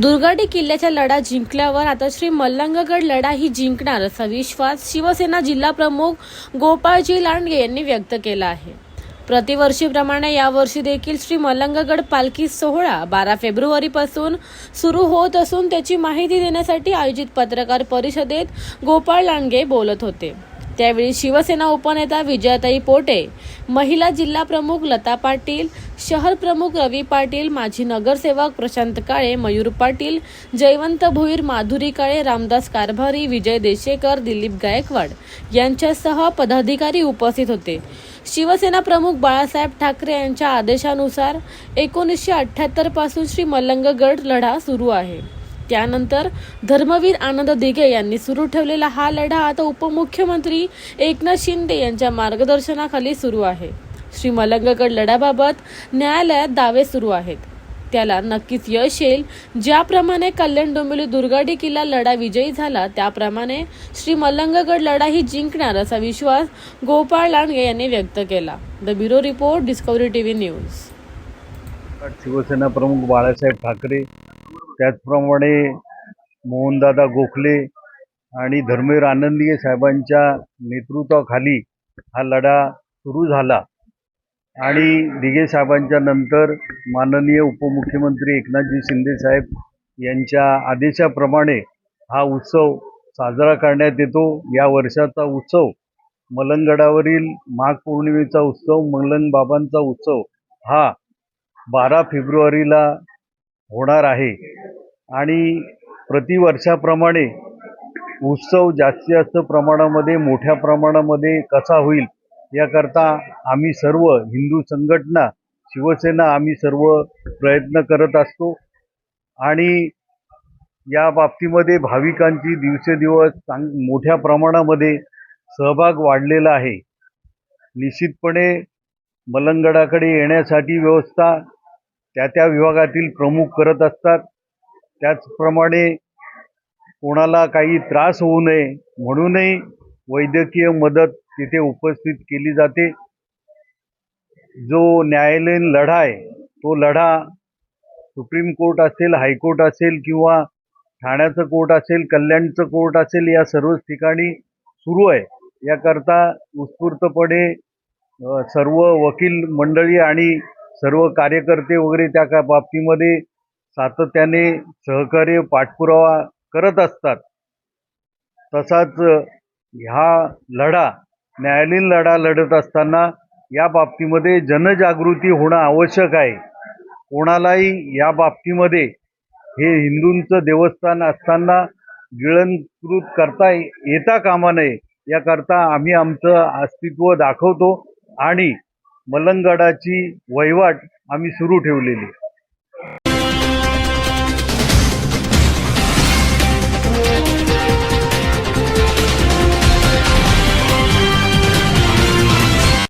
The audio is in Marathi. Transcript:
दुर्गाडी किल्ल्याच्या लढा जिंकल्यावर आता श्री मल्लंगगड लढा ही जिंकणार असा विश्वास शिवसेना जिल्हा प्रमुख गोपाळजी लांडगे यांनी व्यक्त केला आहे. प्रतिवर्षीप्रमाणे यावर्षी देखील श्री मल्लंगगड पालखी सोहळा बारा फेब्रुवारीपासून सुरू होत असून त्याची माहिती देण्यासाठी आयोजित पत्रकार परिषदेत गोपाळ लांडगे बोलत होते. त्यावेळी शिवसेना उपनेता विजयाताई पोटे महिला जिल्हा प्रमुख लता पाटील शहर प्रमुख रवी पाटील माजी नगरसेवक प्रशांत काळे मयूर पाटील जयवंत भोईर माधुरी काळे रामदास कारभारी विजय देशेकर दिलीप गायकवाड यांच्यासह पदाधिकारी उपस्थित होते. शिवसेना प्रमुख बाळासाहेब ठाकरे यांच्या आदेशानुसार एकोणीसशे अठ्ठ्याहत्तरपासून श्री मल्लंगगड लढा सुरू आहे. त्यानंतर धर्मवीर आनंद दिघे यांनी सुरू ठेवलेला हा लढा आता उपमुख्यमंत्री एकनाथ शिंदे यांच्या मार्गदर्शनाखाली सुरू आहे. श्री मलंगगड लढ्याबाबत न्यायालयात दावे सुरू आहेत. त्याला नक्कीच यश येईल. ज्याप्रमाणे कल्याण डोंबिवली दुर्गाडी किल्ला लढा विजयी झाला त्याप्रमाणे श्री मल्लंगगड लढा ही जिंकणार असा विश्वास गोपाळ लांडगे यांनी व्यक्त केला. The bureau report discovery TV news. Shiv Sena प्रमुख बाळासाहेब ठाकरे त्याचप्रमाणे मोहनदादा गोखले आणि धर्मवीर आनंदीय साहेबांच्या नेतृत्वाखाली हा लढा सुरू झाला. आणि दिघे साहेबांच्या नंतर माननीय उपमुख्यमंत्री एकनाथजी शिंदेसाहेब यांच्या आदेशाप्रमाणे हा उत्सव साजरा करण्यात येतो. या वर्षाचा उत्सव मलंगडावरील माघपौर्णिमेचा उत्सव मलंग बाबांचा उत्सव हा बारा फेब्रुवारीला होणार आहे. आणि प्रतिवर्षाप्रमाणे उत्सव जास्तीत जास्त प्रमाणामध्ये मोठ्या प्रमाणामध्ये कसा होईल याकरता आम्ही सर्व हिंदू संघटना शिवसेना आम्ही सर्व प्रयत्न करत असतो. आणि या बाबतीमध्ये भाविकांची दिवसेदिवस चांग मोठ्या प्रमाणामध्ये सहभाग वाढलेला आहे. निश्चितपणे मलंगडाकडे येण्यासाठी व्यवस्था त्या त्या विभागातील प्रमुख करत असतात. त्याचप्रमाणे कोणाला काही त्रास होऊ नये म्हणूनही वैद्यकीय मदत तिथे उपस्थित केली जाते. जो न्यायालयीन लढा आहे तो लढा सुप्रीम कोर्ट असेल हायकोर्ट असेल किंवा ठाण्याचं कोर्ट असेल कल्याणचं कोर्ट असेल या सर्वच ठिकाणी सुरू आहे. याकरता उत्स्फूर्तपणे सर्व वकील मंडळी आणि सर्व कार्यकर्ते वगैरे त्या का बाबतीमध्ये सातत्याने सहकार्य पाठपुरावा करत असतात. तसाच ह्या लढा न्यायालयीन लढा लढत असताना या बाबतीमध्ये जनजागृती होणं आवश्यक आहे. कोणालाही या बाबतीमध्ये हे हिंदूंचं देवस्थान असताना गिळंकृत करता येता कामा नये याकरता आम्ही आमचं अस्तित्व दाखवतो आणि मलंगडाची वहिवाट आम्ही सुरू ठेवलेली.